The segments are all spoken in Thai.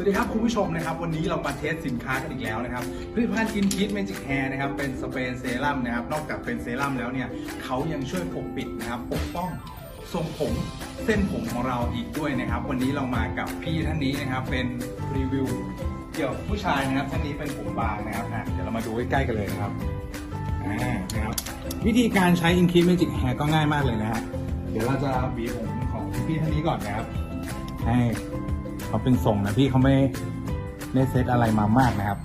วัสดีครับคุณผู้ชมนะครับ วันนี้เรามาเทสสินค้ากันอีกแล้วนะครับผลิตภัณฑ์กินคิดเมจิกแฮร์นะครับเป็นสเปรย์เซรั่มนะครับนอกจากเป็นเซรั่มแล้วเนี่ยเขายังช่วยปกปิดนะครับปกป้องทรงผมเส้นผมของเราอีกด้วยนะครับ วันนี้เรามากับพี่ท่านนี้นะครับเป็นรีวิวเกี่ยวกับผู้ชายนะครับท่านนี้เป็นผมบางนะครับอะเดี๋ยวเรามาดูใกล้ๆกันเลยนะครับอ่านะครับวิธีการใช้ i n c r ease Magic Hair ก็ง่ายมากเลยนะฮะเดี๋ยวเราจะหวีผมของพี่ท่านนี้ก่อนนะครับ ให้เขาเป็นทรงนะพี่เขาไม่ได้เซตอะไรมามากนะครับ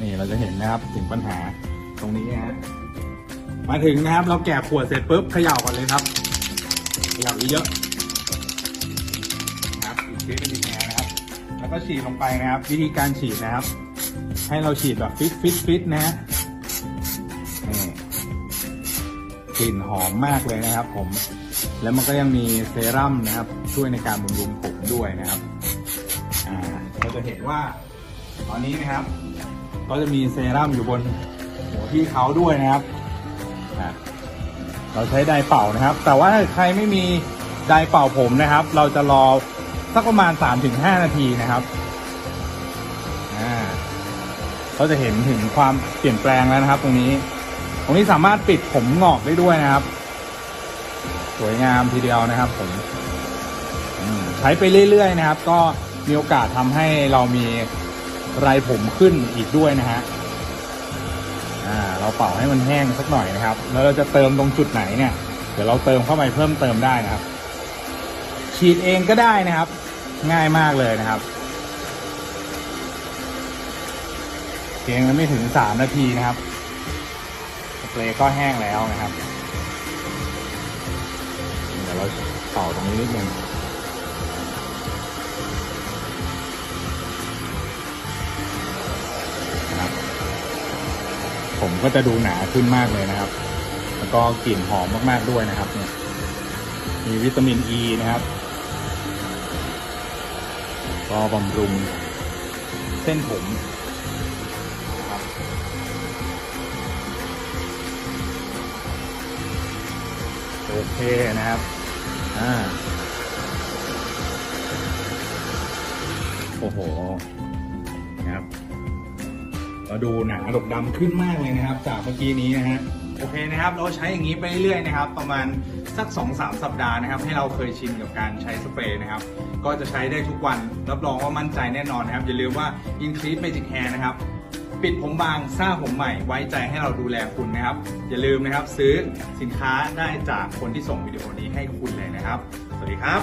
นี่เราจะเห็นนะครับถึงปัญหาตรงนี้นะฮะมาถึงนะครับ เราแกะขวดเสร็จปุ๊บเขย่าก่อนเลยครับเขย่าเยอะนะครับอีกทีเป็นอีกแนวนะครับ แล้วก็ฉีดลงไปนะครับ วิธีการฉีดนะครับ ให้เราฉีดแบบฟิตฟิตฟิตนะฮะนี่กลิ่นหอมมากเลยนะครับ ผม แล้วมันก็ยังมีเซรั่มนะครับช่วยในการบำรุงผมด้วยนะครับเราจะเห็นว่าตอนนี้นะครับ ก็จะมีเซรั่มอยู่บนหัวพี่เขาด้วยนะครับเราใช้ไดเป่านะครับ แต่ว่าใครไม่มีไดเป่าผมนะครับ เราจะรอสักประมาณ 3-5 นาทีนะครับอ่าก็จะเห็นถึงความเปลี่ยนแปลงแล้วนะครับ ตรงนี้ ตรงนี้สามารถปิดผมงอกได้ด้วยนะครับ สวยงามทีเดียวนะครับผมใช้ไปเรื่อยๆนะครับ ก็มีโอกาสทำให้เรามีไรผมขึ้นอีกด้วยนะฮะเราเป่าให้มันแห้งสักหน่อยนะครับ แล้วเราจะเติมตรงจุดไหนเนี่ย เดี๋ยวเราเติมเข้าไปเพิ่มเติมได้นะครับ ฉีดเองก็ได้นะครับ ง่ายมากเลยนะครับเพียงไม่ถึงสามนาทีนะครับสเปรย์ก็แห้งแล้วนะครับาตรงนี้นิดนึงนะครับ ผมก็จะดูหนาขึ้นมากเลยนะครับ แล้วก็กลิ่นหอมมากๆด้วยนะครับ เนี่ย มีวิตามินอ e ีนะครับ ก็บำรุงเส้นผมโอเคนะครับ อ่า โอ้โห นะครับ เราดูหนาดกดำขึ้นมากเลยนะครับ จากเมื่อกี้นี้นะฮะ โอเคนะครับ เราใช้อย่างนี้ไปเรื่อยๆนะครับ ประมาณสัก 2-3 สัปดาห์นะครับ ให้เราเคยชินกับการใช้สเปรย์นะครับ ก็จะใช้ได้ทุกวัน รับรองว่ามั่นใจแน่นอนนะครับ อย่าลืมว่า Increase Magic Hair นะครับ ปิดผมบางสร้างผมใหม่ไว้ใจให้เราดูแลคุณนะครับ อย่าลืมนะครับซื้อสินค้าได้จากคนที่ส่งวิดีโอนี้ให้คุณเลยนะครับ สวัสดีครับ